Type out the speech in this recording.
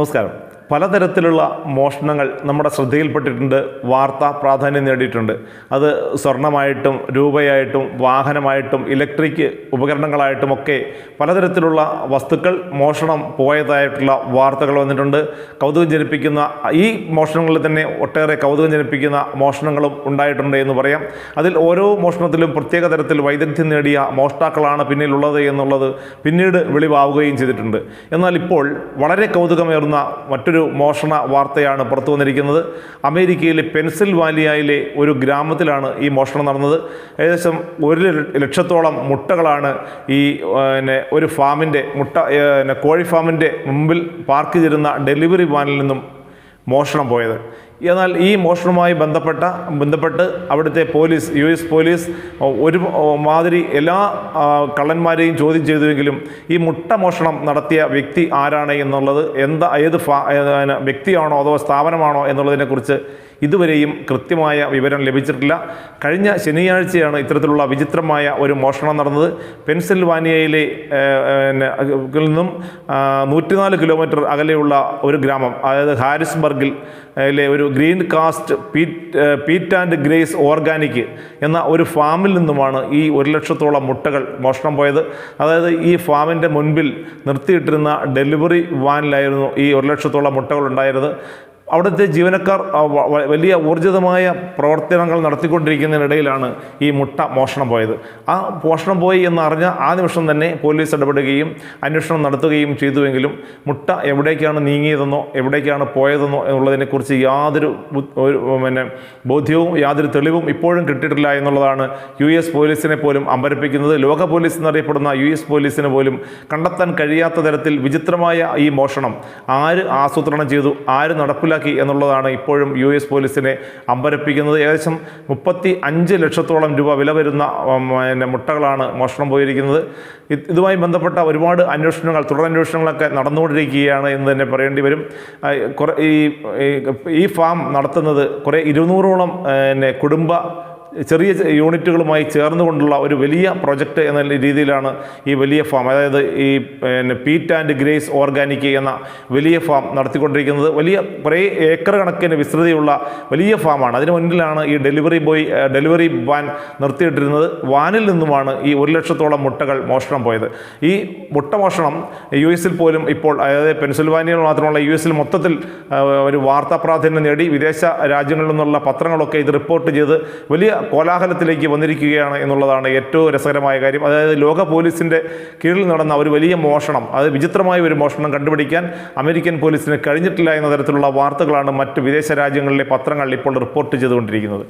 നമസ്കാരം. പലതരത്തിലുള്ള മോഷണങ്ങൾ നമ്മുടെ ശ്രദ്ധയിൽപ്പെട്ടിട്ടുണ്ട് വാർത്ത പ്രാധാന്യം നേടിയിട്ടുണ്ട്. അത് സ്വർണമായിട്ടും രൂപയായിട്ടും വാഹനമായിട്ടും ഇലക്ട്രിക് ഉപകരണങ്ങളായിട്ടുമൊക്കെ പലതരത്തിലുള്ള വസ്തുക്കൾ മോഷണം പോയതായിട്ടുള്ള വാർത്തകൾ വന്നിട്ടുണ്ട്. കൗതുകം ജനിപ്പിക്കുന്ന ഈ മോഷണങ്ങളിൽ തന്നെ ഒട്ടേറെ കൗതുകം ജനിപ്പിക്കുന്ന മോഷണങ്ങളും ഉണ്ടായിട്ടുണ്ട് എന്ന് പറയാം. അതിൽ ഓരോ മോഷണത്തിലും പ്രത്യേക തരത്തിൽ വൈദഗ്ധ്യം നേടിയ മോഷ്ടാക്കളാണ് പിന്നിലുള്ളത് എന്നുള്ളത് പിന്നീട് വെളിവാവുകയും ചെയ്തിട്ടുണ്ട്. എന്നാൽ ഇപ്പോൾ വളരെ കൗതുകമേറുന്ന മറ്റൊരു മോഷണ വാർത്തയാണ് പുറത്തു വന്നിരിക്കുന്നത്. അമേരിക്കയിലെ പെൻസിൽവാനിയയിലെ ഒരു ഗ്രാമത്തിലാണ് ഈ മോഷണം നടന്നത്. ഏകദേശം ഒരു ലക്ഷത്തോളം മുട്ടകളാണ് ഈ പിന്നെ ഒരു ഫാമിന്റെ മുട്ട പിന്നെ കോഴി ഫാമിന്റെ മുമ്പിൽ പാർക്ക് ചെയ്തിരുന്ന ഡെലിവറി വാനിൽ നിന്നും മോഷണം പോയത്. എന്നാൽ ഈ മോഷണവുമായി ബന്ധപ്പെട്ട ബന്ധപ്പെട്ട് അവിടുത്തെ പോലീസ് യു എസ് പോലീസ് ഒരു മാതിരി എല്ലാ കള്ളന്മാരെയും ചോദ്യം ചെയ്തുവെങ്കിലും ഈ മുട്ട മോഷണം നടത്തിയ വ്യക്തി ആരാണ് എന്നുള്ളത് എന്താ ഏത് വ്യക്തിയാണോ അതോ സ്ഥാപനമാണോ എന്നുള്ളതിനെക്കുറിച്ച് ഇതുവരെയും കൃത്യമായ വിവരം ലഭിച്ചിട്ടില്ല. കഴിഞ്ഞ ശനിയാഴ്ചയാണ് ഇത്തരത്തിലുള്ള വിചിത്രമായ ഒരു മോഷണം നടന്നത്. പെൻസിൽവാനിയയിലെ നിന്നും നൂറ്റിനാല് കിലോമീറ്റർ അകലെയുള്ള ഒരു ഗ്രാമം അതായത് ഹാരിസ്ബർഗിൽ ഒരു green cast Pete Pete and Grace organic എന്ന ഒരു ഫാമിൽ നിന്നുമാണ് ഈ ഒരു ലക്ഷത്തോളം മുട്ടകൾ മോഷണം പോയത്. അതായത് ഈ ഫാമിന്റെ മുൻപിൽ നിർത്തിയിട്ടിരുന്ന ഡെലിവറി വാനിലായിരുന്നു ഈ ഒരു ലക്ഷത്തോളം മുട്ടകൾ ഉണ്ടായിരുന്നത് അവിടുത്തെ ജീവനക്കാർ വലിയ ഊർജിതമായ പ്രവർത്തനങ്ങൾ നടത്തിക്കൊണ്ടിരിക്കുന്നതിനിടയിലാണ് ഈ മുട്ട മോഷണം പോയത്. ആ മോഷണം പോയി എന്ന് അറിഞ്ഞ ആ നിമിഷം തന്നെ പോലീസ് ഇടപെടുകയും അന്വേഷണം നടത്തുകയും ചെയ്തുവെങ്കിലും മുട്ട എവിടേക്കാണ് നീങ്ങിയതെന്നോ എവിടേക്കാണ് പോയതെന്നോ എന്നുള്ളതിനെക്കുറിച്ച് യാതൊരു പിന്നെ ബോധ്യവും യാതൊരു തെളിവും ഇപ്പോഴും കിട്ടിയിട്ടില്ല എന്നുള്ളതാണ് യു എസ് പോലീസിനെ പോലും അമ്പരപ്പിക്കുന്നത്. ലോക പോലീസ് എന്നറിയപ്പെടുന്ന യു എസ് പോലീസിന് പോലും കണ്ടെത്താൻ കഴിയാത്ത തരത്തിൽ വിചിത്രമായ ഈ മോഷണം ആര് ആസൂത്രണം ചെയ്തു ആര് നടപ്പിലാക്കി എന്നുള്ളതാണ് ഇപ്പോഴും യു എസ് പോലീസിനെ അമ്പരപ്പിക്കുന്നത്. ഏകദേശം മുപ്പത്തി അഞ്ച് ലക്ഷത്തോളം രൂപ വില വരുന്ന പിന്നെ മുട്ടകളാണ് മോഷണം പോയിരിക്കുന്നത്. ഇതുമായി ബന്ധപ്പെട്ട ഒരുപാട് അന്വേഷണങ്ങൾ തുടരന്വേഷണങ്ങളൊക്കെ നടന്നുകൊണ്ടിരിക്കുകയാണ് എന്ന് തന്നെ പറയേണ്ടി വരും. കുറേ ഈ ഈ- ഫാം നടത്തുന്നത് കുറേ ഇരുന്നൂറോളം പിന്നെ കുടുംബ ചെറിയ യൂണിറ്റുകളുമായി ചേർന്നുകൊണ്ടുള്ള ഒരു വലിയ പ്രൊജക്റ്റ് എന്ന രീതിയിലാണ് ഈ വലിയ ഫാം അതായത് ഈ പിന്നെ പീറ്റ് ആൻഡ് ഗ്രേസ് ഓർഗാനിക് എന്ന വലിയ ഫാം നടത്തിക്കൊണ്ടിരിക്കുന്നത്. വലിയ കുറേ ഏക്കർ കണക്കിന് വിസ്തൃതിയുള്ള വലിയ ഫാമാണ്. അതിന് മുന്നിലാണ് ഈ ഡെലിവറി ബോയ് ഡെലിവറി വാൻ നിർത്തിയിട്ടിരുന്നത്. വാനിൽ നിന്നുമാണ് ഈ ഒരു ലക്ഷത്തോളം മുട്ടകൾ മോഷണം പോയത്. ഈ മുട്ട മോഷണം യു എസിൽ പോലും ഇപ്പോൾ അതായത് പെൻസിൽവാനിയയിൽ മാത്രമല്ല യു എസിൽ മൊത്തത്തിൽ ഒരു വാർത്താ പ്രാധാന്യം നേടി. വിദേശ രാജ്യങ്ങളിൽ നിന്നുള്ള പത്രങ്ങളൊക്കെ ഇത് റിപ്പോർട്ട് ചെയ്ത് വലിയ കോലാഹലത്തിലേക്ക് വന്നിരിക്കുകയാണ് എന്നുള്ളതാണ് ഏറ്റവും രസകരമായ കാര്യം. അതായത് ലോക പോലീസിന്റെ കീഴിൽ നടന്ന ഒരു വലിയ മോഷണം അത് വിചിത്രമായ ഒരു മോഷണം കണ്ടുപിടിക്കാൻ അമേരിക്കൻ പോലീസിന് കഴിഞ്ഞിട്ടില്ല എന്ന തരത്തിലുള്ള വാർത്തകളാണ് മറ്റ് വിദേശ രാജ്യങ്ങളിലെ പത്രങ്ങൾ ഇപ്പോൾ റിപ്പോർട്ട് ചെയ്തുകൊണ്ടിരിക്കുന്നത്.